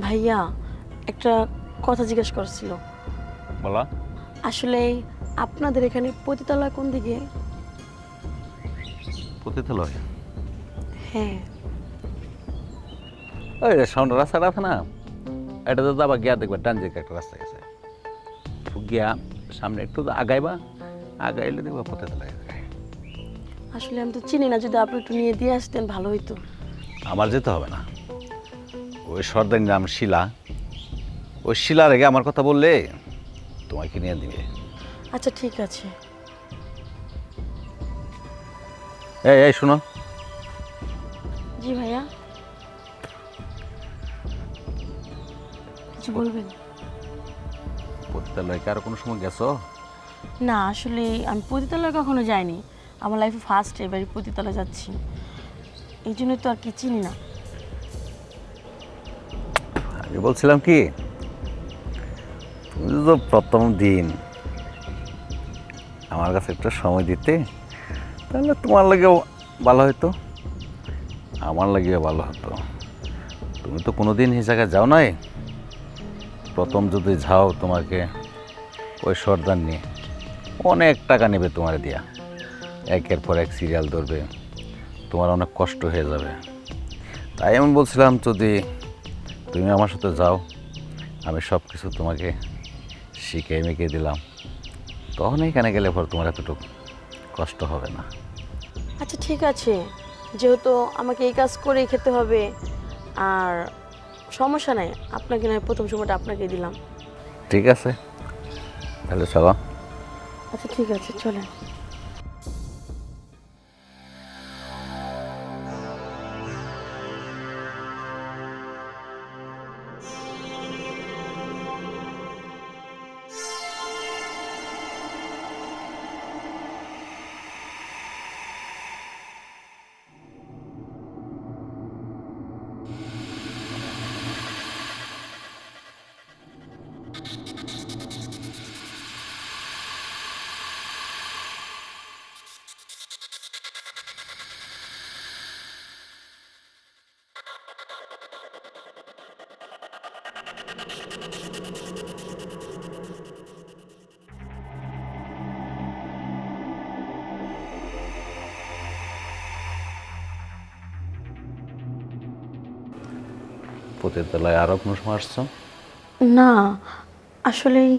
ভাইয়া একটা কথা জিজ্ঞেস করছিল বলা। আসলে আপনাদের এখানে পতিতালয় কোন দিকে? পতিতালয়? হ্যাঁ। ওই সামনে রাস্তাটা আছে না? এটা তো আবার গিয়া দেখবা ডান দিকে একটা রাস্তা গেছে গিয়া সামনে একটু আগাইবা আগাইলে দেখবা পতিতালয় আসলে আমি তো চিনি না যদি আপনি একটু নিয়ে দিয়ে আসতেন ভালো হইতো। আমার যেতে হবে না। ওই সর্দার নাম শিলা। ওই শিলার আগে আমার কথা বললে তোমাকে নিয়ে দিবে। আচ্ছা ঠিক আছে। এই এই শোনো। জি ভাইয়া। কিছু বলবেন? পতিতালয় কি আর কোনো সময় গেছো? না আসলে আমি পতিতালয় কখনো যাইনি। আমার লাইফে ফার্স্ট এবারই পতিতালয় যাচ্ছি। এই জন্যই তো আর কি চিনি না। বলছিলাম কি, তুমি তো প্রথম দিন আমার কাছে একটু সময় দিতে, তাহলে তোমার লাগেও ভালো হতো আমার লাগেও ভালো হতো। তুমি তো কোনো দিন এই জায়গায় যাও নাই? প্রথম যদি যাও তোমাকে ওই সর্দার নিয়ে, অনেক টাকা নেবে তোমার দিয়া। একের পর এক সিরিয়াল ধরবে, তোমার অনেক কষ্ট হয়ে যাবে। তাই আমি বলছিলাম যদি তুমি আমার সাথে যাও আমি সব কিছু তোমাকে শিখে মেখে দিলাম। তখন এখানে গেলে পর তোমার এতটুকু কষ্ট হবে না। আচ্ছা ঠিক আছে। যেহেতু আমাকে এই কাজ করেই খেতে হবে আর সমস্যা নাই আপনাকে নয় প্রথম সময়টা আপনাকে দিলাম। ঠিক আছে। তাহলে চলো। আচ্ছা ঠিক আছে চলেন। পতিতালয় আরও কোনো সময় আসছো? না আসলেই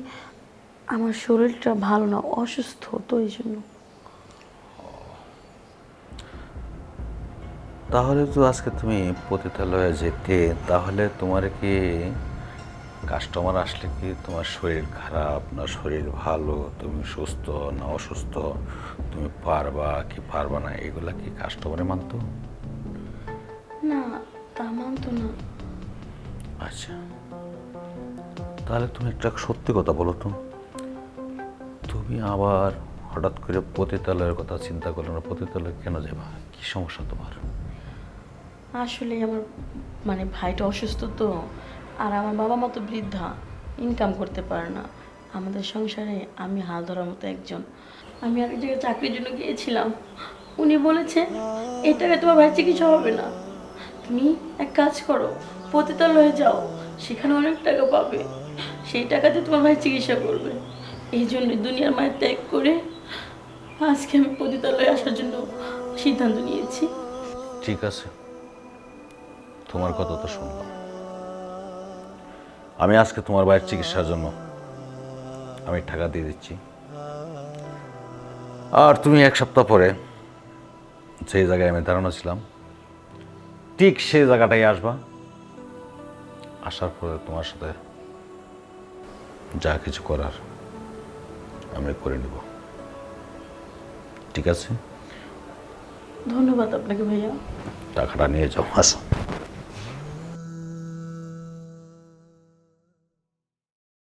আমার শরীরটা ভালো না অসুস্থ তো এই জন্য। তাহলে তো আজকে তুমি পতিতালয়ে যেতে তাহলে তোমার কি কাস্টমার আসলে কি তোমার শরীর খারাপ না শরীর ভালো? তুমি সুস্থ না অসুস্থ? তুমি পারবা কি পারবা না? এগুলা কি কাস্টমারে মানতো? না তা মানতো না। আচ্ছা। তাহলে তুমি একটা সত্যি কথা বলো তো। তুমি আবার হঠাৎ করে পতিতালয়ের কথা চিন্তা করলে না পতিতালয়ে কেন যাবা? কি সমস্যা তোমার? আসলে আমার মানে ভাইটা অসুস্থ তো। আর আমার বাবা মা তো বৃদ্ধা ইনকাম করতে পারে না। আমাদের সংসারে আমি হাল ধরার মতো একজন। আমি আরেক জায়গায় চাকরির জন্য গিয়েছিলাম। উনি বলেছে এই টাকায় তোমার ভাই চিকিৎসা হবে না। তুমি এক কাজ করো পতিতালয়ে যাও। সেখানে অনেক টাকা পাবে। সেই টাকাতে তোমার ভাই চিকিৎসা করবে। এই জন্য দুনিয়ার মায়ের ত্যাগ করে আজকে আমি পতিতালয়ে আসার জন্য সিদ্ধান্ত নিয়েছি। ঠিক আছে। তোমার কথা তো শুনলাম। আমি আজকে তোমার ভাইয়ের চিকিৎসার জন্য আমি টাকা দিয়ে দিচ্ছি। আর তুমি এক সপ্তাহ পরে যেই জায়গায় আমি দাঁড়ানো ছিলাম ঠিক সেই জায়গাটাই আসবা। আসার পরে তোমার সাথে যা কিছু করার আমি করে নেব। ঠিক আছে? ধন্যবাদ আপনাকে ভাইয়া। টাকাটা নিয়ে যাও আসো